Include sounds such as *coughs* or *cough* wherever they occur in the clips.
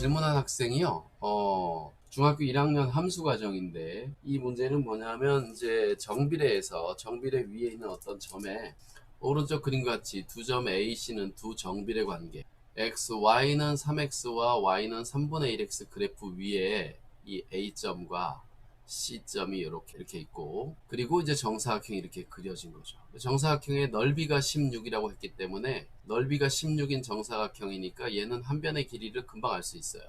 질문한 학생이요. 어, 중학교 1학년 함수 과정인데 이 문제는 뭐냐면 이제 정비례에서 정비례 위에 있는 어떤 점에 오른쪽 그림과 같이 두 점 AC는 두 정비례 관계 x, y는 3x와 y는 3분의 1x 그래프 위에 이 A점과 C점이 이렇게 이렇게 있고 그리고 이제 정사각형이 이렇게 그려진 거죠. 정사각형의 넓이가 16이라고 했기 때문에 넓이가 16인 정사각형이니까 얘는 한 변의 길이를 금방 알 수 있어요.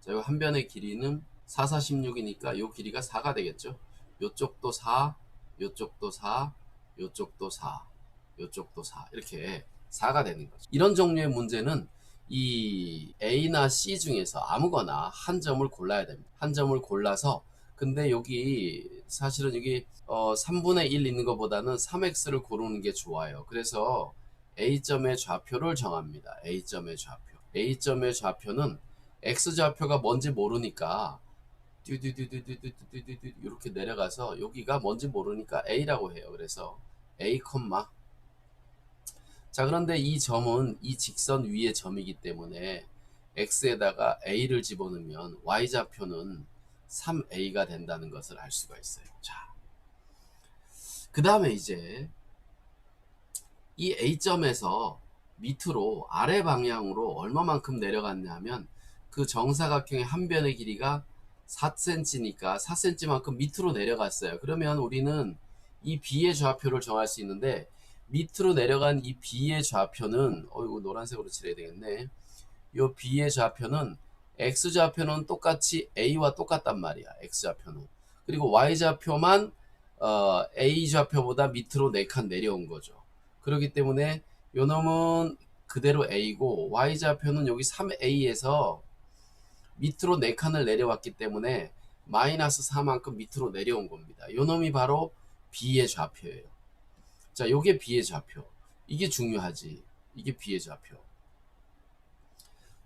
자, 이한 변의 길이는 4, 4, 16이니까 이 길이가 4가 되겠죠. 요쪽도 4, 요쪽도 4, 요쪽도 4, 요쪽도 4 이렇게 4가 되는 거죠. 이런 종류의 문제는 이 A나 C 중에서 아무거나 한 점을 골라야 됩니다. 한 점을 골라서 근데 여기 사실은 여기 어 3분의 1 있는 것보다는 3x를 고르는 게 좋아요. 그래서 A점의 좌표를 정합니다. A점의 좌표. A점의 좌표는 X좌표가 뭔지 모르니까 듀듀듀듀듀듀듀듀 이렇게 내려가서 여기가 뭔지 모르니까 A라고 해요. 그래서 A 자 그런데 이 점은 이 직선 위의 점이기 때문에 X에다가 A를 집어넣으면 Y좌표는 3a가 된다는 것을 알 수가 있어요. 자, 그 다음에 이제 이 A점에서 밑으로 아래 방향으로 얼마만큼 내려갔냐면 그 정사각형의 한 변의 길이가 4cm니까 4cm만큼 밑으로 내려갔어요. 그러면 우리는 이 B의 좌표를 정할 수 있는데 밑으로 내려간 이 B의 좌표는 어이구 노란색으로 칠해야 되겠네. 이 B의 좌표는 x좌표는 똑같이 a와 똑같단 말이야. x좌표는. 그리고 y좌표만 어, a좌표보다 밑으로 4칸 내려온 거죠. 그렇기 때문에 요 놈은 그대로 a고 y좌표는 여기 3a에서 밑으로 4칸을 내려왔기 때문에 마이너스 4만큼 밑으로 내려온 겁니다. 요 놈이 바로 b의 좌표예요. 자, 요게 b의 좌표. 이게 중요하지. 이게 b의 좌표.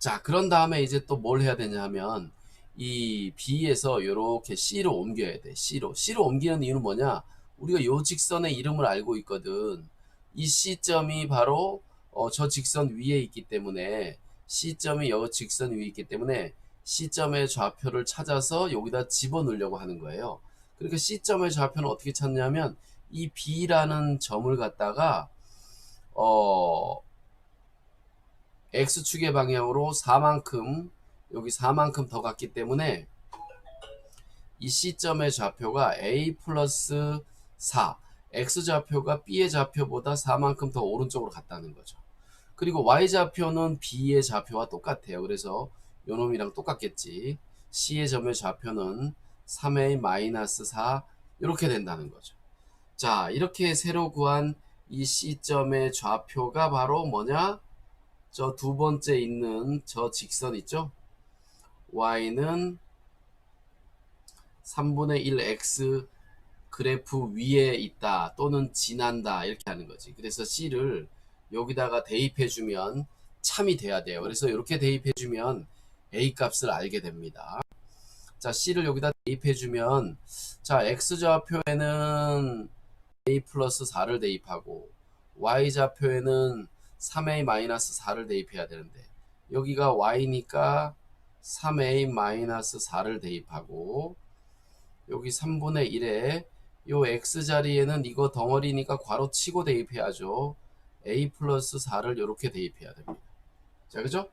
자, 그런 다음에 이제 또 뭘 해야 되냐 하면 이 B에서 이렇게 C로 옮겨야 돼. C로. C로 옮기는 이유는 뭐냐? 우리가 요 직선의 이름을 알고 있거든. 이 C점이 바로 어, 저 직선 위에 있기 때문에 C점이 여 직선 위에 있기 때문에 C점의 좌표를 찾아서 여기다 집어넣으려고 하는 거예요. 그러니까 C점의 좌표는 어떻게 찾냐면 이 B라는 점을 갖다가 어 X축의 방향으로 4만큼 여기 4만큼 더 갔기 때문에 이 C점의 좌표가 A 플러스 4 X좌표가 B의 좌표보다 4만큼 더 오른쪽으로 갔다는 거죠. 그리고 Y좌표는 B의 좌표와 똑같아요. 그래서 요놈이랑 똑같겠지. C의 점의 좌표는 3A 마이너스 4 이렇게 된다는 거죠. 자 이렇게 새로 구한 이 C점의 좌표가 바로 뭐냐? 저 두 번째 있는 저 직선 있죠? y는 3분의 1x 그래프 위에 있다 또는 지난다 이렇게 하는 거지. 그래서 c를 여기다가 대입해 주면 참이 돼야 돼요. 그래서 이렇게 대입해 주면 a 값을 알게 됩니다. 자, c를 여기다 대입해 주면 자, x좌표에는 a 플러스 4를 대입하고 y좌표에는 3a-4를 대입해야 되는데 여기가 y니까 3a-4를 대입하고 여기 3분의 1에 요 x자리에는 이거 덩어리니까 괄호 치고 대입해야죠. a 플러스 4를 이렇게 대입해야 됩니다. 자, 그죠?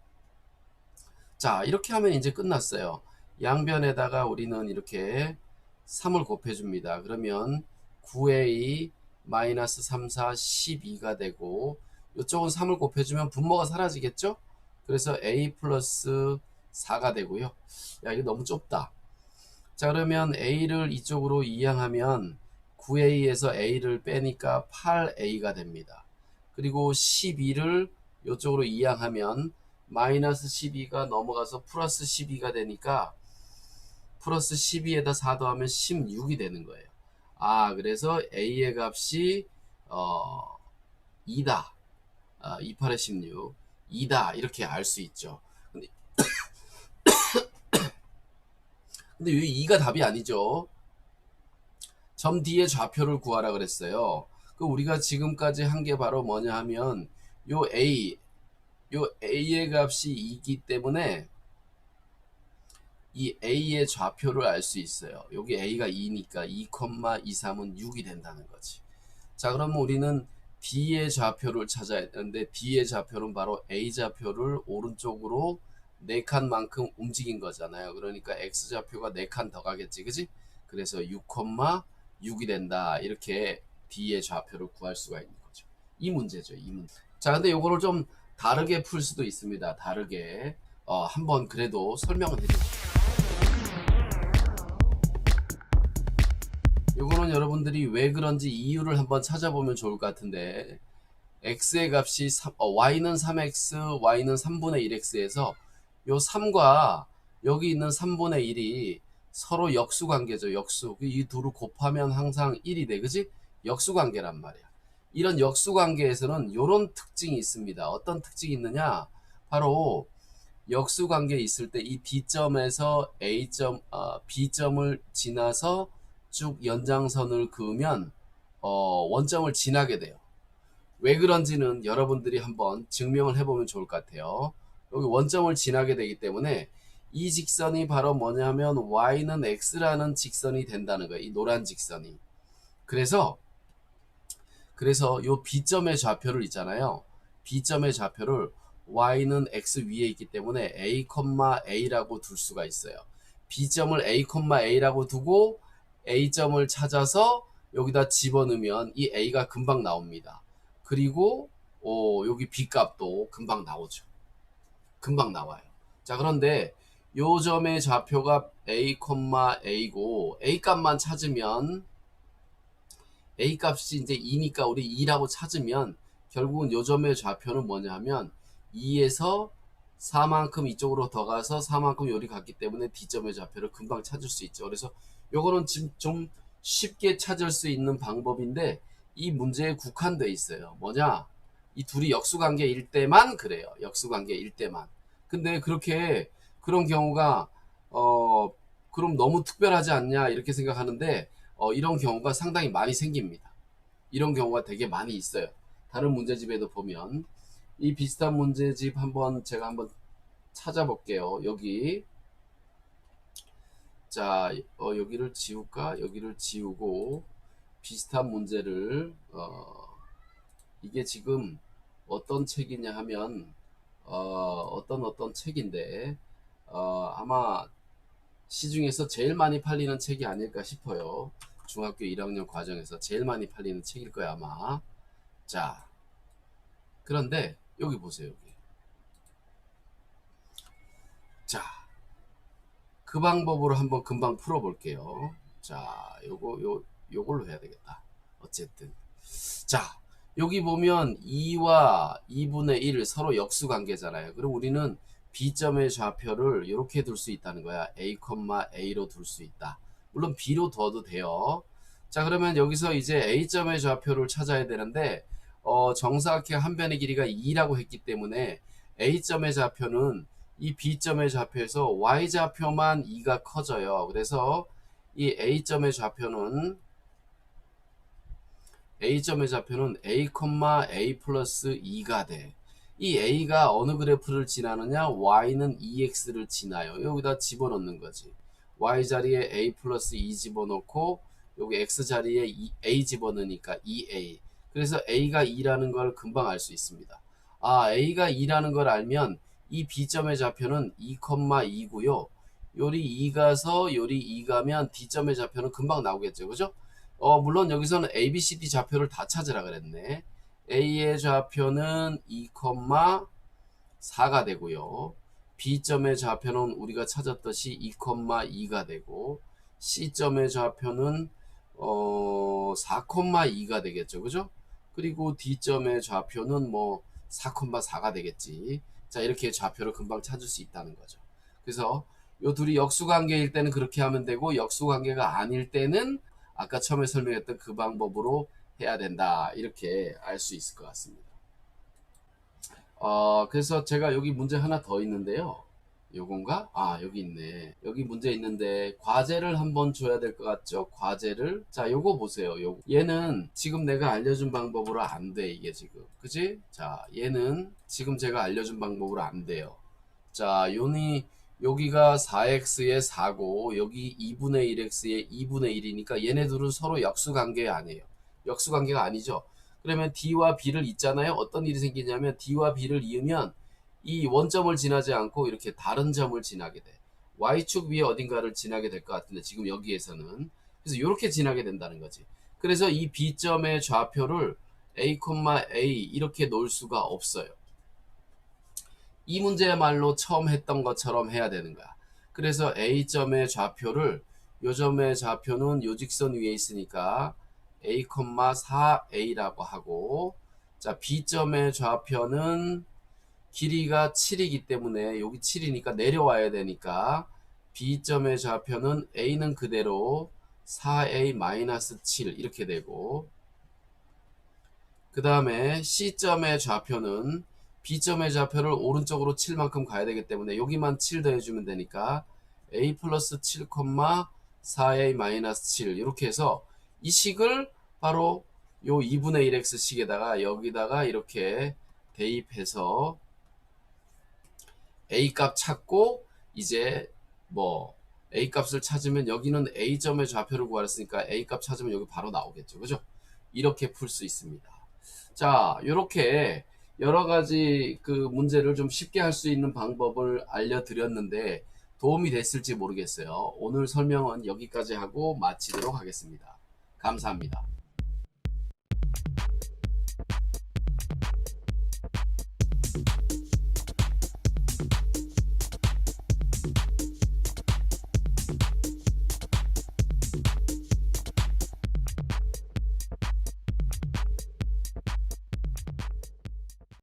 자, 이렇게 하면 이제 끝났어요. 양변에다가 우리는 이렇게 3을 곱해줍니다. 그러면 9a 마이너스 3, 4, 12가 되고 이쪽은 3을 곱해주면 분모가 사라지겠죠? 그래서 a 플러스 4가 되고요. 야 이거 너무 좁다. 자 그러면 a를 이쪽으로 이항하면 9a에서 a를 빼니까 8a가 됩니다. 그리고 12를 이쪽으로 이항하면 마이너스 12가 넘어가서 플러스 12가 되니까 플러스 12에다 4 더하면 16이 되는 거예요. 아 그래서 a의 값이 어 2다. 28에 16 2다 이렇게 알 수 있죠. 근데, *coughs* 근데 이 2가 답이 아니죠. 점 뒤에 좌표를 구하라 그랬어요. 그 우리가 지금까지 한 게 바로 뭐냐 하면 요 A 요 A의 값이 2기 때문에 이 a의 좌표를 알 수 있어요. 여기 a가 2니까 2,23은 6이 된다는 거지. 자, 그러면 우리는 b의 좌표를 찾아야 되는데 b의 좌표는 바로 a 좌표를 오른쪽으로 4칸만큼 움직인 거잖아요. 그러니까 x 좌표가 4칸 더 가겠지. 그지? 그래서 6,6이 된다. 이렇게 b의 좌표를 구할 수가 있는 거죠. 이 문제죠. 이 문제. 자, 근데 요거를 좀 다르게 풀 수도 있습니다. 다르게. 어, 한번 그래도 설명을 해드릴게요. 여러분들이 왜 그런지 이유를 한번 찾아보면 좋을 것 같은데 x의 값이 3, 어, y는 3x, y는 3분의 1x에서 요 3과 여기 있는 3분의 1이 서로 역수 관계죠. 역수. 이 둘을 곱하면 항상 1이 돼. 그지? 역수 관계란 말이야. 이런 역수 관계에서는 요런 특징이 있습니다. 어떤 특징이 있느냐? 바로 역수 관계에 있을 때이 D점에서 A점, 어, B점을 지나서 쭉 연장선을 그으면 어, 원점을 지나게 돼요. 왜 그런지는 여러분들이 한번 증명을 해보면 좋을 것 같아요. 여기 원점을 지나게 되기 때문에 이 직선이 바로 뭐냐면 y는 x라는 직선이 된다는 거예요. 이 노란 직선이. 그래서 그래서 요 B점의 좌표를 있잖아요. B점의 좌표를 y는 x 위에 있기 때문에 a, a라고 둘 수가 있어요. B점을 a, a라고 두고 A점을 찾아서 여기다 집어넣으면 이 A가 금방 나옵니다. 그리고 어, 여기 B 값도 금방 나오죠. 금방 나와요. 자 그런데 요 점의 좌표가 A, A고 A 값만 찾으면 A 값이 이제 2니까 우리 2라고 찾으면 결국은 요 점의 좌표는 뭐냐면 2에서 4만큼 이쪽으로 더 가서 4만큼 요리 갔기 때문에 D점의 좌표를 금방 찾을 수 있죠. 그래서 요거는 지금 좀 쉽게 찾을 수 있는 방법인데 이 문제에 국한돼 있어요. 뭐냐? 이 둘이 역수관계일 때만 그래요. 역수관계일 때만. 근데 그렇게 그런 경우가 어 그럼 너무 특별하지 않냐 이렇게 생각하는데 어 이런 경우가 상당히 많이 생깁니다. 이런 경우가 되게 많이 있어요. 다른 문제집에도 보면 이 비슷한 문제집 한번 제가 한번 찾아볼게요. 여기 자, 어, 여기를 지울까? 여기를 지우고 비슷한 문제를 어, 이게 지금 어떤 책이냐 하면 어, 어떤 어떤 책인데 어, 아마 시중에서 제일 많이 팔리는 책이 아닐까 싶어요. 중학교 1학년 과정에서 제일 많이 팔리는 책일 거야 아마. 자, 그런데 여기 보세요 여기. 자, 그 방법으로 한번 금방 풀어볼게요. 자, 요거 요 요걸로 해야 되겠다. 어쨌든 자 여기 보면 2와 2분의 1 서로 역수 관계잖아요. 그럼 우리는 B점의 좌표를 이렇게 둘 수 있다는 거야. A, A로 둘 수 있다. 물론 B로 둬도 돼요. 자 그러면 여기서 이제 A점의 좌표를 찾아야 되는데 어, 정사각형 한 변의 길이가 2라고 했기 때문에 A점의 좌표는 이 B점의 좌표에서 Y좌표만 2가 커져요. 그래서 이 A점의 좌표는 A점의 좌표는 A, A 플러스 2가 돼. 이 A가 어느 그래프를 지나느냐? Y는 EX를 지나요. 여기다 집어넣는 거지. Y 자리에 A 플러스 2 집어넣고 여기 X 자리에 A 집어넣으니까 2A. 그래서 A가 2라는 걸 금방 알 수 있습니다. 아, A가 2라는 걸 알면 이 B점의 좌표는 2,2고요. 요리 2가서 요리 2가면 D점의 좌표는 금방 나오겠죠. 그죠? 어, 물론 여기서는 A, B, C, D 좌표를 다 찾으라 그랬네. A의 좌표는 2,4가 되고요. B점의 좌표는 우리가 찾았듯이 2,2가 되고 C점의 좌표는 어, 4,2가 되겠죠. 그죠? 그리고 D점의 좌표는 뭐 4,4가 되겠지. 자, 이렇게 좌표를 금방 찾을 수 있다는 거죠. 그래서 요 둘이 역수관계일 때는 그렇게 하면 되고 역수관계가 아닐 때는 아까 처음에 설명했던 그 방법으로 해야 된다. 이렇게 알 수 있을 것 같습니다. 어, 그래서 제가 여기 문제 하나 더 있는데요. 요건가? 아, 여기 있네. 여기 문제 있는데, 과제를 한번 줘야 될 것 같죠? 과제를. 자, 요거 보세요. 요 얘는 지금 내가 알려준 방법으로 안 돼, 이게 지금. 그지? 자, 얘는 지금 제가 알려준 방법으로 안 돼요. 자, 요니, 여기가 4x의 4고 여기 2분의 1x의 2분의 1이니까 얘네들은 서로 역수관계 아니에요. 역수관계가 아니죠. 그러면 d와 b를 잇잖아요. 어떤 일이 생기냐면 d와 b를 이으면 이 원점을 지나지 않고 이렇게 다른 점을 지나게 돼. y축 위에 어딘가를 지나게 될 것 같은데 지금 여기에서는 그래서 이렇게 지나게 된다는 거지. 그래서 이 b점의 좌표를 a, a 이렇게 놓을 수가 없어요. 이 문제야말로 처음 했던 것처럼 해야 되는 거야. 그래서 A점의 좌표를 요 점의 좌표는 요 직선 위에 있으니까 A, 4A라고 하고 자 B점의 좌표는 길이가 7이기 때문에 여기 7이니까 내려와야 되니까 B점의 좌표는 A는 그대로 4A-7 이렇게 되고 그 다음에 C점의 좌표는 B점의 좌표를 오른쪽으로 7만큼 가야 되기 때문에 여기만 7 더해주면 되니까 A 플러스 7, 4A 마이너스 7 이렇게 해서 이 식을 바로 요 2분의 1x 식에다가 여기다가 이렇게 대입해서 A 값 찾고 이제 뭐 A 값을 찾으면 여기는 A점의 좌표를 구하랬으니까 A 값 찾으면 여기 바로 나오겠죠. 그죠? 이렇게 풀 수 있습니다. 자, 이렇게 여러 가지 그 문제를 좀 쉽게 할 수 있는 방법을 알려드렸는데 도움이 됐을지 모르겠어요. 오늘 설명은 여기까지 하고 마치도록 하겠습니다. 감사합니다.